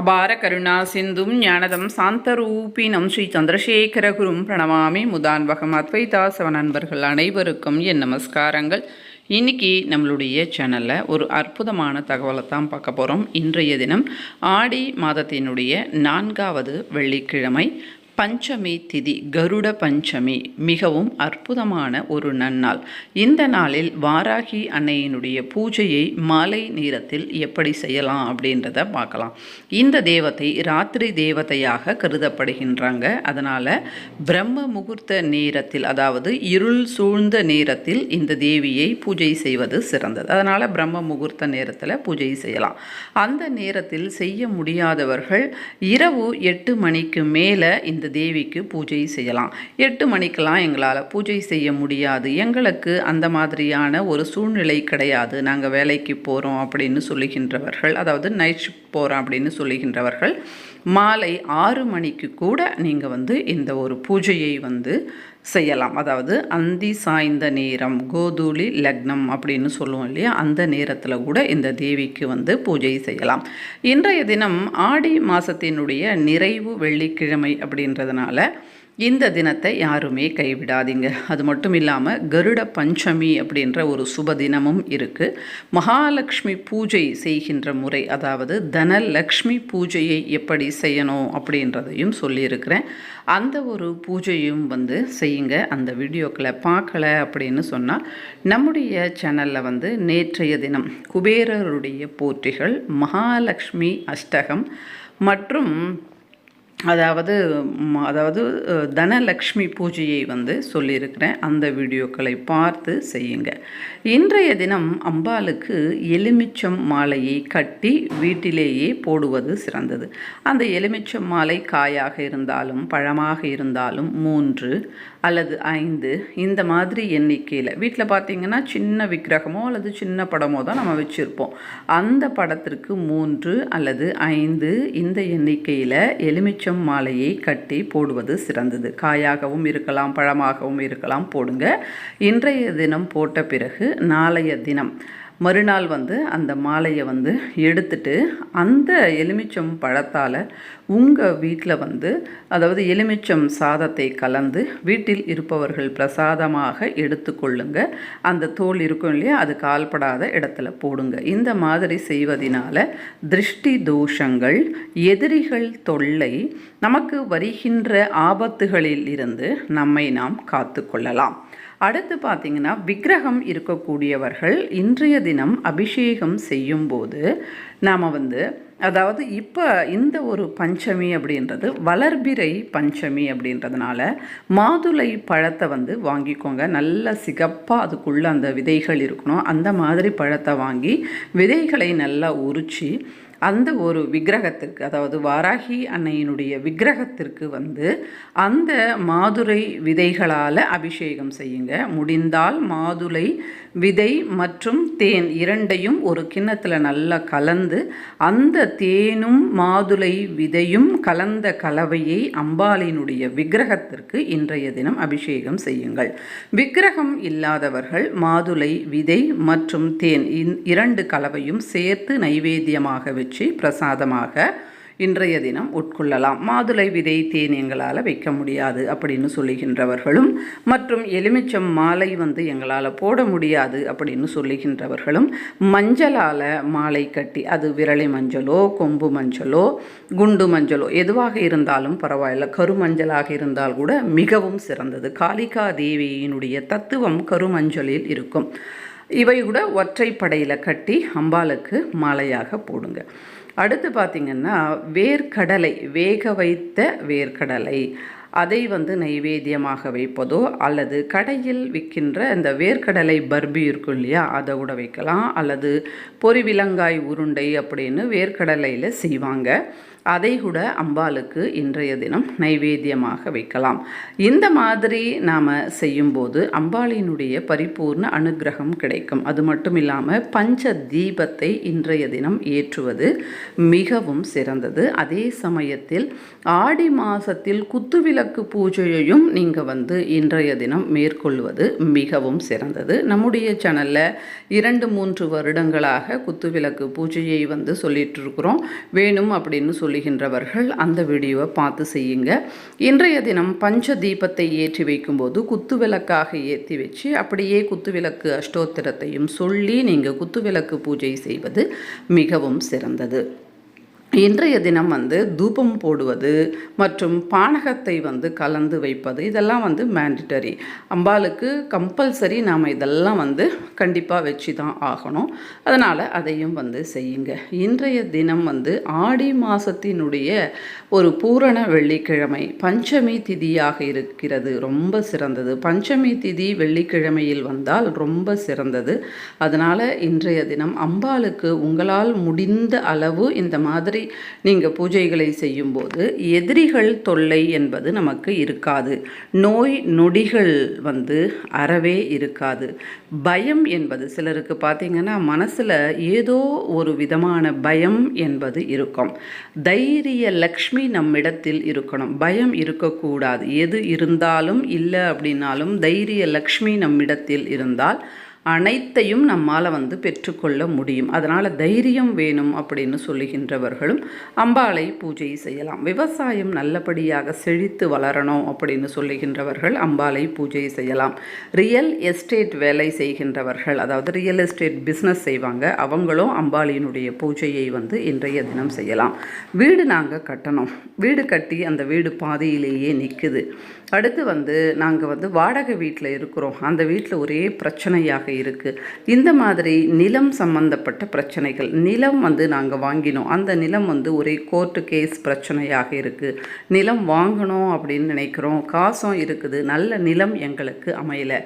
அபார கருணா சிந்தும் ஞானதம் சாந்தரூபினம் ஸ்ரீ சந்திரசேகரகுரும் பிரணமாமி முதான்வகம் அத்வைதாசவ நண்பர்கள் அனைவருக்கும் என் நமஸ்காரங்கள். இன்னைக்கு நம்மளுடைய சேனலில் ஒரு அற்புதமான தகவலை தான் பார்க்க போகிறோம் இன்றைய தினம் ஆடி மாதத்தினுடைய நான்காவது வெள்ளிக்கிழமை. பஞ்சமி திதி கருட பஞ்சமி மிகவும் அற்புதமான ஒரு நன்னாள். இந்த நாளில் வாராகி அன்னையினுடைய பூஜையை மாலை நேரத்தில் எப்படி செய்யலாம் அப்படின்றத பார்க்கலாம். இந்த தேவத்தை ராத்திரி தேவதையாக கருதப்படுகின்றாங்க. அதனால் பிரம்ம முகூர்த்த நேரத்தில் அதாவது இருள் சூழ்ந்த நேரத்தில் இந்த தேவியை பூஜை செய்வது சிறந்தது. அதனால் பிரம்ம முகூர்த்த நேரத்தில் பூஜை செய்யலாம். அந்த நேரத்தில் செய்ய முடியாதவர்கள் இரவு எட்டு மணிக்கு மேலே இந்த தேவிக்கு பூஜை செய்யலாம். எட்டு மணிக்கெலாம் எங்களால் பூஜை செய்ய முடியாது. எங்களுக்கு அந்த மாதிரியான ஒரு சூழ்நிலை கிடையாது. நாங்கள் வேலைக்கு போகிறோம் அப்படின்னு சொல்லுகின்றவர்கள் அதாவது நைட் ஷிஃப்ட் போகிறோம் அப்படின்னு சொல்லுகின்றவர்கள் மாலை ஆறு மணிக்கு கூட நீங்கள் வந்து இந்த ஒரு பூஜையை வந்து செய்யலாம். அதாவது அந்தி சாய்ந்த நேரம் கோதூளி லக்னம் அப்படின்னு சொல்லுவோம் இல்லையா? அந்த நேரத்தில் கூட இந்த தேவிக்கு வந்து பூஜை செய்யலாம். இன்றைய தினம் ஆடி மாதத்தினுடைய நிறைவு வெள்ளிக்கிழமை அப்படின்றதுனால இந்த தினத்தை யாருமே கைவிடாதீங்க. அது மட்டும் இல்லாமல் கருட பஞ்சமி அப்படின்ற ஒரு சுப தினமும் இருக்குது மகாலட்சுமி பூஜை செய்கின்ற முறை அதாவது தனலக்ஷ்மி பூஜையை எப்படி செய்யணும் அப்படின்றதையும் சொல்லியிருக்கிறேன். அந்த ஒரு பூஜையும் வந்து செய்யுங்க. அந்த வீடியோக்களை பார்க்கல அப்படின்னு சொன்னால் நம்முடைய சேனலில் வந்து நேற்றைய தினம் குபேரருடைய போற்றிகள் மகாலட்சுமி அஷ்டகம் மற்றும் அதாவது அதாவது தனலக்ஷ்மி பூஜையை வந்து சொல்லியிருக்கிறேன். அந்த வீடியோக்களை பார்த்து செய்யுங்க. இன்றைய தினம் அம்பாளுக்கு எலுமிச்சம் மாலையை கட்டி வீட்டிலேயே போடுவது சிறந்தது. அந்த எலுமிச்சம் மாலை காயாக இருந்தாலும் பழமாக இருந்தாலும் மூன்று அல்லது ஐந்து இந்த மாதிரி எண்ணிக்கையில். வீட்டில் பார்த்தீங்கன்னா சின்ன விக்கிரகமோ அல்லது சின்ன படமோ தான் நம்ம வச்சுருப்போம். அந்த படத்திற்கு மூன்று அல்லது ஐந்து இந்த எண்ணிக்கையில் எலுமிச்சம் மாலையை கட்டி போடுவது சிறந்தது. காயாகவும் இருக்கலாம் பழமாகவும் இருக்கலாம் போடுங்க. இன்றைய தினம் போட்ட பிறகு நாளைய தினம் மறுநாள் வந்து அந்த மாலையை வந்து எடுத்துட்டு அந்த எலுமிச்சம் பழத்தால் உங்கள் வீட்டில் வந்து அதாவது எலுமிச்சம் சாதத்தை கலந்து வீட்டில் இருப்பவர்கள் பிரசாதமாக எடுத்துக்கொள்ளுங்க அந்த தோல் இருக்கும் இல்லையா? அது கால்படாத இடத்துல போடுங்க. இந்த மாதிரி செய்வதனால திருஷ்டி தோஷங்கள் எதிரிகள் தொல்லை நமக்கு வருகின்ற ஆபத்துகளில் இருந்து நம்மை நாம் காத்துக்கொள்ளலாம் அடுத்து பார்த்தீங்கன்னா விக்கிரகம் இருக்கக்கூடியவர்கள் இன்றைய தினம் அபிஷேகம் செய்யும்போது நாம் வந்து அதாவது இப்போ இந்த ஒரு பஞ்சமி அப்படின்றது வளர்பிறை பஞ்சமி அப்படின்றதுனால மாதுளை பழத்தை வந்து வாங்கிக்கோங்க. நல்ல சிகப்பாக அதுக்குள்ளே அந்த விதைகள் இருக்கணும். அந்த மாதிரி பழத்தை வாங்கி விதைகளை நல்லா உரித்து அந்த ஒரு விக்கிரகத்திற்கு அதாவது வாராகி அன்னையினுடைய விக்கிரகத்திற்கு வந்து அந்த மாதுளை விதைகளால் அபிஷேகம் செய்யுங்க. முடிந்தால் மாதுளை விதை மற்றும் தேன் இரண்டையும் ஒரு கிண்ணத்தில் நல்லா கலந்து அந்த தேனும் மாதுளை விதையும் கலந்த கலவையை அம்பாளினுடைய விக்கிரகத்திற்கு இன்றைய தினம் அபிஷேகம் செய்யுங்கள். விக்கிரகம் இல்லாதவர்கள் மாதுளை விதை மற்றும் தேன் இரண்டு கலவையும் சேர்த்து நைவேத்தியமாக வச்சு பிரசாதமாக இன்றைய தினம் உட்கொள்ளலாம். மாதுளை விதை தேன் எங்களால் வைக்க முடியாது அப்படின்னு சொல்லுகின்றவர்களும் மற்றும் எலுமிச்சம் மாலை வந்து எங்களால் போட முடியாது அப்படின்னு சொல்லுகின்றவர்களும் மஞ்சளால் மாலை கட்டி அது விரலை மஞ்சளோ கொம்பு மஞ்சளோ குண்டு மஞ்சளோ எதுவாக இருந்தாலும் பரவாயில்ல கருமஞ்சளாக இருந்தால் கூட மிகவும் சிறந்தது. காளிகா தேவியினுடைய தத்துவம் கருமஞ்சளில் இருக்கும். இவை கூட ஒற்றைப்படையில் கட்டி அம்பாளுக்கு மாலையாக போடுங்க. அடுத்து பார்த்திங்கன்னா வேர்க்கடலை வேக வைத்த வேர்க்கடலை. அதை வந்து நைவேத்தியமாக வைப்பதோ அல்லது கடையில் விற்கின்ற இந்த வேர்க்கடலை பர்பி இருக்கும் இல்லையா அதை கூட வைக்கலாம். அல்லது பொரிவிலங்காய் உருண்டை அப்படின்னு வேர்க்கடலையில் செய்வாங்க. அதை கூட அம்பாளுக்கு இன்றைய தினம் நைவேத்தியமாக வைக்கலாம். இந்த மாதிரி நாம் செய்யும்போது அம்பாளினுடைய பரிபூர்ண அனுகிரகம் கிடைக்கும். அது மட்டும் இல்லாமல் பஞ்ச தீபத்தை இன்றைய தினம் ஏற்றுவது மிகவும் சிறந்தது. அதே சமயத்தில் ஆடி மாதத்தில் குத்துவிளக்கு பூஜையையும் நீங்கள் வந்து இன்றைய தினம் மேற்கொள்வது மிகவும் சிறந்தது. நம்முடைய சேனலில் இரண்டு மூன்று வருடங்களாக குத்துவிளக்கு பூஜையை வந்து சொல்லிட்டு இருக்கிறோம். வேணும் அப்படின்னு சொல்லி சொல்லுகின்றவர்கள் அந்த வீடியோவை பார்த்து செய்யுங்க. இன்றைய தினம் பஞ்ச தீபத்தை ஏற்றி வைக்கும்போது குத்துவிளக்காக ஏற்றி வச்சு அப்படியே குத்துவிளக்கு அஷ்டோத்திரத்தையும் சொல்லி நீங்கள் குத்துவிளக்கு பூஜை செய்வது மிகவும் சிறந்தது. இன்றைய தினம் வந்து தூபம் போடுவது மற்றும் பானகத்தை வந்து கலந்து வைப்பது இதெல்லாம் வந்து மேண்டிட்டரி அம்பாளுக்கு கம்பல்சரி நாம் இதெல்லாம் வந்து கண்டிப்பாக வச்சு தான் ஆகணும். அதனால் அதையும் வந்து செய்யுங்க. இன்றைய தினம் வந்து ஆடி மாதத்தினுடைய ஒரு பூரண வெள்ளிக்கிழமை பஞ்சமி திதியாக இருக்கிறது. ரொம்ப சிறந்தது. பஞ்சமி திதி வெள்ளிக்கிழமையில் வந்தால் ரொம்ப சிறந்தது. அதனால் இன்றைய தினம் அம்பாளுக்கு உங்களால் முடிந்த அளவு இந்த மாதிரி நீங்கள் பூஜைகளை செய்யும்போது எதிரிகள் தொல்லை என்பது நமக்கு இருக்காது. நோய் நொடிகள் வந்து அறவே இருக்காது. பயம் என்பது சிலருக்கு பார்த்திங்கன்னா மனசில் ஏதோ ஒரு விதமான பயம் என்பது இருக்கும். தைரிய லக்ஷ்மி நம்மிடத்தில் இருக்கணும். பயம் இருக்கக்கூடாது. எது இருந்தாலும் இல்லை அப்படின்னாலும் தைரிய லக்ஷ்மி நம்மிடத்தில் இருந்தால் அனைத்தையும் நம்மால் வந்து பெற்றுக்கொள்ள முடியும். அதனால் தைரியம் வேணும் அப்படின்னு சொல்லுகின்றவர்களும் அம்பாளை பூஜை செய்யலாம். விவசாயம் நல்லபடியாக செழித்து வளரணும் அப்படின்னு சொல்லுகின்றவர்கள் அம்பாளை பூஜை செய்யலாம். ரியல் எஸ்டேட் வேலை செய்கின்றவர்கள் அதாவது ரியல் எஸ்டேட் பிஸ்னஸ் செய்வாங்க அவங்களும் அம்பாளியினுடைய பூஜையை வந்து இன்றைய தினம் செய்யலாம். வீடு நாங்கள் கட்டணும். வீடு கட்டி அந்த வீடு பாதியிலேயே நிற்குது அடுத்து வந்து நாங்கள் வந்து வாடகை வீட்டில் இருக்கிறோம். அந்த வீட்டில் ஒரே பிரச்சனையாக இருக்குது இந்த மாதிரி நிலம் சம்பந்தப்பட்ட பிரச்சனைகள். நிலம் வந்து நாங்கள் வாங்கினோம். அந்த நிலம் வந்து ஒரே கோர்ட்டு கேஸ் பிரச்சனையாக இருக்குது நிலம் வாங்கணும் அப்படின்னு நினைக்கிறோம். காசும் இருக்குது. நல்ல நிலம் எங்களுக்கு அமையலை.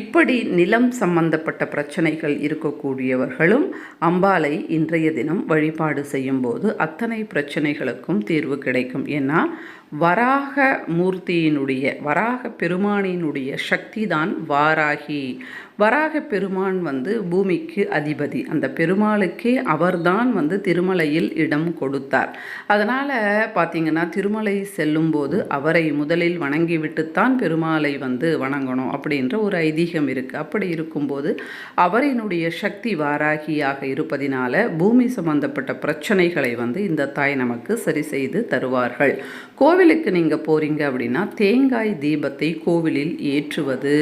இப்படி நிலம் சம்பந்தப்பட்ட பிரச்சனைகள் இருக்கக்கூடியவர்களும் அம்பாலை இன்றைய தினம் வழிபாடு செய்யும்போது அத்தனை பிரச்சனைகளுக்கும் தீர்வு கிடைக்கும். ஏன்னா வராக மூர்த்தியினுடைய வராக பெருமானினுடைய சக்தி தான் வாராகி. வராக பெருமான் வந்து பூமிக்கு அதிபதி. அந்த பெருமாளுக்கே அவர்தான் வந்து திருமலையில் இடம் கொடுத்தார். அதனால் பார்த்திங்கன்னா திருமலை செல்லும்போது அவரை முதலில் வணங்கிவிட்டுத்தான் பெருமாளை வந்து வணங்கணும் அப்படின்ற ஒரு ஐதீகம் இருக்குது அப்படி இருக்கும்போது அவரினுடைய சக்தி வாராகியாக இருப்பதினால பூமி சம்பந்தப்பட்ட பிரச்சனைகளை வந்து இந்த தாய் நமக்கு சரி செய்து தருவார்கள். கோவிலுக்கு நீங்கள் போகிறீங்க அப்படின்னா தேங்காய் தீபத்தை கோவிலில் ஏற்றுவது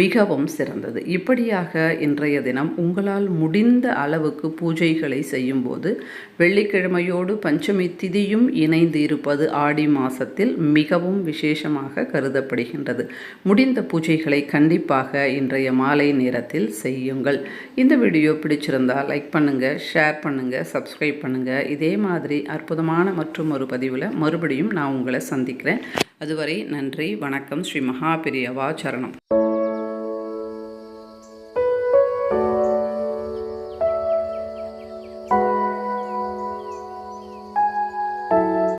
மிகவும் சிறந்தது. இப்படியாக இன்றைய தினம் உங்களால் முடிந்த அளவுக்கு பூஜைகளை செய்யும்போது வெள்ளிக்கிழமையோடு பஞ்சமி திதியும் இணைந்து இருப்பது ஆடி மாதத்தில் மிகவும் விசேஷமாக கருதப்படுகின்றது. முடிந்த பூஜைகளை கண்டிப்பாக இன்றைய மாலை நேரத்தில் செய்யுங்கள். இந்த வீடியோ பிடிச்சிருந்தால் லைக் பண்ணுங்கள் ஷேர் பண்ணுங்கள் சப்ஸ்கிரைப் பண்ணுங்கள் இதே மாதிரி அற்புதமான மற்றும் ஒரு பதிவில் மறுபடியும் நான் உங்களை சந்திக்கிறேன். அதுவரை நன்றி வணக்கம். ஸ்ரீ மகாபிரியவா சரணம்.